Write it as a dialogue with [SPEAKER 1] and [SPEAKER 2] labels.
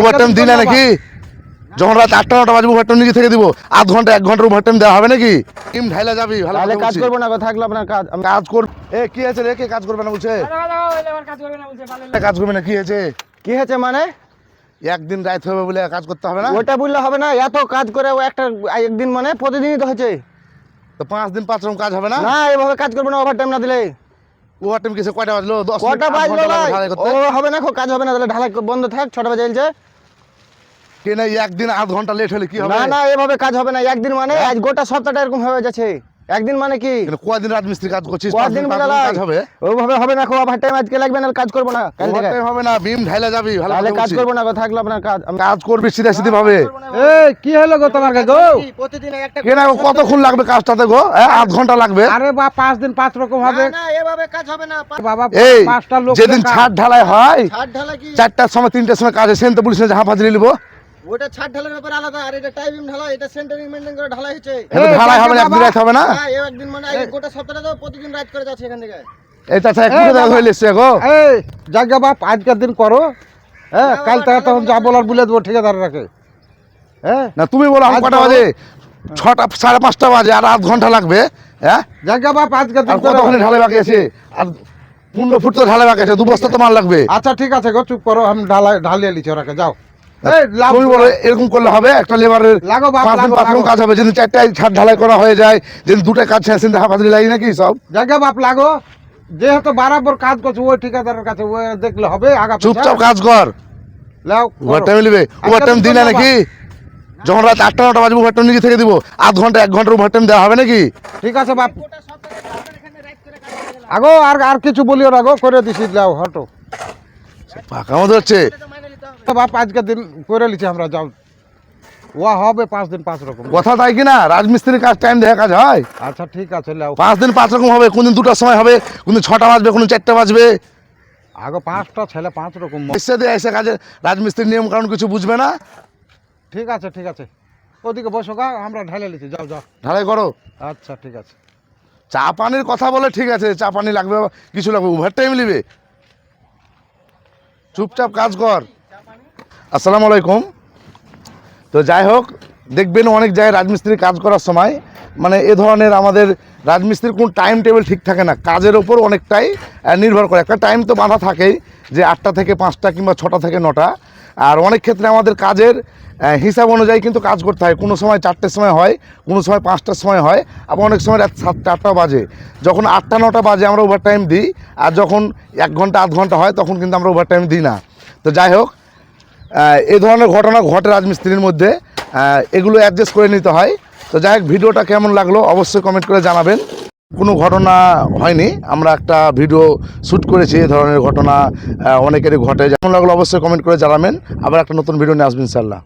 [SPEAKER 1] Over time দিই না নাকি? যখন রাত আটটা নটা বাজবে ওভার টাইম নিজে থেকে দিব। আধ ঘণ্টা এক ঘণ্টার ওভার টাইম দেওয়া হবে নাকি? টিম ঢাইলা যাবি ভালো
[SPEAKER 2] তাহলে কাজ করব না থাকল আপনার কাজ। আমি-
[SPEAKER 1] কাজ কর এ কি আছে রে? কে কাজ করবে না বলছে? কাজ করবে না কি হয়েছে?
[SPEAKER 2] কি হয়েছে মানে?
[SPEAKER 1] একদিন রাত হবে বলে কাজ করতে হবে না?
[SPEAKER 2] ওটা বললে হবে না এত কাজ করে ও একটা একদিন মানে প্রতিদিনই তো হচ্ছে
[SPEAKER 1] তো পাঁচ দিন পাঁচ রকম কাজ হবে না?
[SPEAKER 2] না এভাবে কাজ করব না ওভার টাইম না দিলে।
[SPEAKER 1] ওভার টাইম কিসে? কয়টা বাজলো? দশ আধ
[SPEAKER 2] বাজলো হবে না কাজ হবে না তাহলে ঢালাই বন্ধ থাক ছটা বাজে চলছে
[SPEAKER 1] কে না একদিন আধ ঘণ্টা লেট হলে কি হবে?
[SPEAKER 2] না না এভাবে কাজ হবে না। একদিন মানে আজ গোটা সপ্তাহটা এরকম হয়ে যাচ্ছে। একদিন মানে কি?
[SPEAKER 1] কেন কয়দিন রাজমিস্ত্রি কাজ করছিস? পাঁচ
[SPEAKER 2] কদিন
[SPEAKER 1] দিন পাঁচ
[SPEAKER 2] বলে
[SPEAKER 1] কাজ হবে?
[SPEAKER 2] ওভাবে হবে না ওভার টাইম আজকে লাগবে না কাজ করব না। কাল থেকে।
[SPEAKER 1] হবে না বিম ঢাইলা যাবি ভালো
[SPEAKER 2] তাহলে কাজ। করব না গো, থাকল আপনার কাজ।
[SPEAKER 1] কাজ করবি সিধা সিধি ভাবে
[SPEAKER 3] এই কি হলো গো তোমার গো
[SPEAKER 2] প্রতিদিন একটা
[SPEAKER 1] কে না কতক্ষণ লাগবে কাজটাতে গো? আধ ঘণ্টা লাগবে।
[SPEAKER 3] আরে বা পাঁচ দিন পাঁচ রকম হবে।
[SPEAKER 2] না, না এভাবে কাজ হবে না।
[SPEAKER 3] বাবা পাঁচটা লোক
[SPEAKER 1] যেদিন। ছাদ ঢালাই হয়
[SPEAKER 2] ছাদ ঢালা কি?
[SPEAKER 1] চারটার সময় তিনটার সময় কাজ সেন তো পুলিশ জাহা ফাজলি নিবো।
[SPEAKER 2] ওটা ছাদ ঢালার ব্যাপার আলাদা আর এটা ঢালা এটা সেন্টারিং মেইনটেইন করে ঢালাই হচ্ছে।
[SPEAKER 1] এটা ঢালাই হবে না একদিন রাত হবে না?
[SPEAKER 2] হ্যাঁ একদিন মানে এই গোটা সপ্তাহটা তো প্রতিদিন রাত করে যাচ্ছে এখান থেকে।
[SPEAKER 1] এই তাছাড়া একটু। হয়ে গো।
[SPEAKER 3] এই জায়গা বাপ আজকের দিন করো। হ্যাঁ
[SPEAKER 2] না,
[SPEAKER 3] কাল থেকে তখন যা বলার বলে দেবো ঠিকাদার রাখে। হ্যাঁ?
[SPEAKER 1] না তুমি বলো
[SPEAKER 3] আজ
[SPEAKER 1] কটা বাজে? ছটা সাড়ে পাঁচটা বাজে আর আধ ঘণ্টা লাগবে হ্যাঁ?
[SPEAKER 3] জায়গা বাপ আজকের দিন করো।
[SPEAKER 1] কতক্ষণে ঢালাই বাকি আছে? আর পনেরো ফুট তো ঢালাই বাকি আছে দু বস্তা তো মাল লাগবে।
[SPEAKER 3] আচ্ছা ঠিক আছে গো চুপ করো আমি ঢালাই ঢালিয়ে লিছি ওরাকে যাও।
[SPEAKER 1] তুমি বলো এরকম করলে হবে? একটা লেবারের। কাজ হবে যেদিন চারটায় ছাদ ঢালাই করা হয়ে যায় যেদিন দুটো কাজ শেষ দেখা ফাজলি লাগে নাকি সব?
[SPEAKER 3] জায়গা বাপ লাগো। যেহেতু বরাবর কাজ করছে ওই ঠিকাদারের কাছে ওই দেখলে হবে আগা।
[SPEAKER 1] চুপচাপ কাজ কর।
[SPEAKER 3] লাও
[SPEAKER 1] ওভার। টাইম নিবে? ওভার টাইম
[SPEAKER 3] দিন
[SPEAKER 1] দিই না নাকি? যখন রাত আটটা নটা বাজবে ওভার টাইম নিজে থেকে দিব। আধ ঘণ্টা এক ঘণ্টার ওভার টাইম দেওয়া হবে নাকি?
[SPEAKER 3] ঠিক আছে বাপ। আগো আর আর কিছু বলিও না গো করে দিছি লাও হটো।
[SPEAKER 1] পাকা মতো হচ্ছে
[SPEAKER 3] তো বাপ আজকের দিন করে লিছি আমরা যাও। ওয়া হবে পাঁচ দিন পাঁচ রকম।
[SPEAKER 1] কথা তাই কি না রাজমিস্ত্রির কাজ টাইম দেখা কাজ হয়?
[SPEAKER 3] আচ্ছা ঠিক আছে লাও।
[SPEAKER 1] পাঁচ দিন পাঁচ রকম হবে কোনদিন দুটার সময় হবে কোনদিন ছটা বাজবে কোনদিন চারটা বাজবে।
[SPEAKER 3] আগে পাঁচটা ছেলে পাঁচ রকম।
[SPEAKER 1] এসে দিয়ে এসে কাজে রাজমিস্ত্রির নিয়ম কারণ কিছু বুঝবে না?
[SPEAKER 3] ঠিক আছে ঠিক আছে। ওদিকে বসো গা আমরা ঢালে লিছি যাও যাও।
[SPEAKER 1] ঢালাই করো।
[SPEAKER 3] আচ্ছা ঠিক আছে।
[SPEAKER 1] চা পানির কথা বলে ঠিক আছে চা পানি লাগবে কিছু লাগবে ওভার টাইম নিবে। চুপচাপ কাজ কর। আসসালামু আলাইকুম। তো যাই হোক, দেখবেন অনেক জায়গায় রাজমিস্ত্রি কাজ করার সময় মানে এ ধরনের আমাদের রাজমিস্ত্রির কোনো টাইম টেবিল ঠিক থাকে না। কাজের ওপর অনেকটাই নির্ভর করে। একটা টাইম তো বাঁধা থাকেই যে আটটা থেকে পাঁচটা কিংবা ছটা থেকে নটা। আর অনেক ক্ষেত্রে আমাদের কাজের হিসাব অনুযায়ী কিন্তু কাজ করতে হয়। কোনো সময় চারটের সময় হয়, কোনো সময় পাঁচটার সময় হয়, আবার অনেক সময় রাত সাতটা, আটটা বাজে। যখন আটটা, নটা বাজে আমরা ওভার টাইম দিই, আর যখন এক ঘণ্টা, আধ ঘণ্টা হয়, তখন কিন্তু আমরা ওভার টাইম দিই না। তো যাই হোক এই ধরনের ঘটনা ঘটে রাজমিস্ত্রির মধ্যে। এগুলো অ্যাডজাস্ট করে নিতে হয়। তো যাই হোক, ভিডিওটা কেমন লাগল অবশ্যই কমেন্ট করে জানাবেন। কোনো ঘটনা হয়নি, আমরা একটা ভিডিও শ্যুট করেছি এই ধরনের ঘটনা অনেকেরই ঘটে। যেমন লাগল অবশ্যই কমেন্ট করে জানাবেন। আবার একটা নতুন ভিডিও নিয়ে আসবেন ইনশাল্লাহ